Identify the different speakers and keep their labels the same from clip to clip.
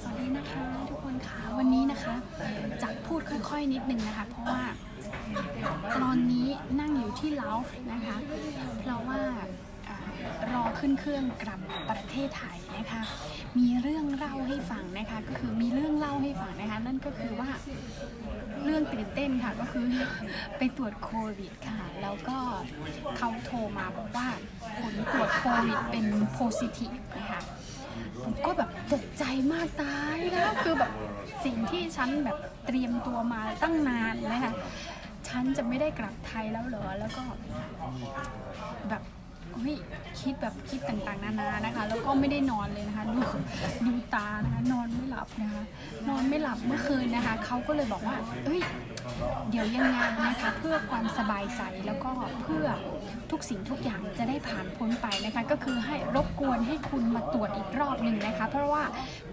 Speaker 1: สวัสดีนะคะทุกคนค่ะวันนี้นะคะจะพูดค่อยๆนิดนึงนะคะ เพราะว่าตอนนี้นั่งอยู่ที่ลานะคะ เพราะว่ารอขึ้นเครื่องกลับประเทศไทยนะคะ มีเรื่องเล่าให้ฟังนะคะ ก็คือมีเรื่องเล่าให้ฟังนะคะ นั่นก็คือว่าเรื่องตื่นเต้นค่ะก็คือไปตรวจโควิดค่ะ แล้วก็เขาโทรมาบอกว่าผลตรวจโควิดเป็นโพซิทีฟนะคะ ก็แบบตกใจมากตายแล้วคือแบบสิ่งที่ฉันแบบเตรียมตัวมาตั้งนานนะคะฉันจะไม่ได้กลับไทยแล้วเหรอแล้วก็แบบเฮ้ยคิดแบบคิดต่างๆ นานานะคะ แล้วก็ไม่ได้นอนเลยนะคะ ดูดูตานะคะ นอนไม่หลับนะคะ นอนไม่หลับเมื่อคืนนะคะเขาก็เลยบอกว่าเอ้ย เดี๋ยวยังไงนะคะเพื่อความสบายใจแล้วก็เพื่อทุกสิ่งทุกอย่างจะได้ผ่านพ้นไปนะคะ ก็คือให้รบกวนให้คุณมาตรวจอีกรอบหนึ่งนะคะ เพราะว่า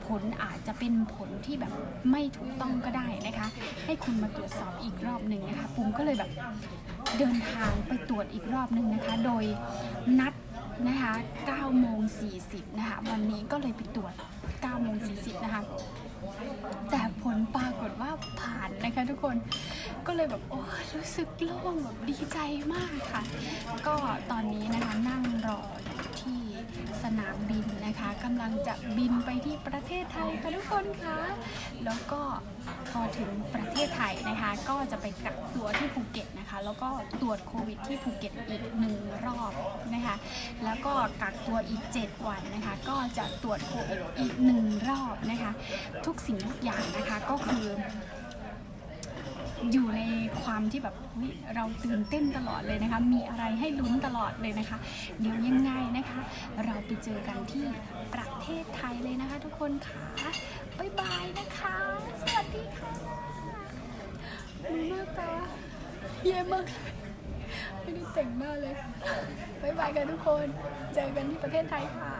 Speaker 1: ผลอาจจะเป็นผลที่แบบไม่ถูกต้องก็ได้นะคะ ให้คุณมาตรวจสอบอีกรอบหนึ่งนะคะปุ้มก็เลยแบบเดินทางไปตรวจอีกรอบหนึ่งนะคะ โดยนัดนะคะ9โมง40นะคะ วันนี้ก็เลยไปตรวจ9โมง40นะคะ แต่ นะคะทุกคนก็เลยแบบโอ้รู้สึกโล่งแบบดีใจมากค่ะ ก็ตอนนี้นะคะนั่งรออยู่ที่สนามบินนะคะกำลังจะบินไปที่ประเทศไทยค่ะทุกคนคะแล้วก็พอถึงประเทศไทยนะคะ ก็จะไปกักตัวที่ภูเก็ตนะคะ แล้วก็ตรวจโควิดที่ภูเก็ตอีกหนึ่งรอบนะคะ แล้วก็กักตัวอีก 7 วันนะคะ ก็จะตรวจโควิดอีกหนึ่งรอบนะคะ ทุกสิ่งทุกอย่างนะคะก็คือ อยู่ในความที่แบบเราตื่นเต้นตลอดเลยนะคะ มีอะไรให้ลุ้นตลอดเลยนะคะ เดี๋ยวยังไงนะคะ เราไปเจอกันที่ประเทศไทยเลยนะคะทุกคนค่ะบ๊ายบายนะคะ สวัสดีค่ะดูหน้าตาเย่มากไม่ได้แต่งหน้าเลยบ๊ายบายกันทุกคน เจอกันที่ประเทศไทยค่ะ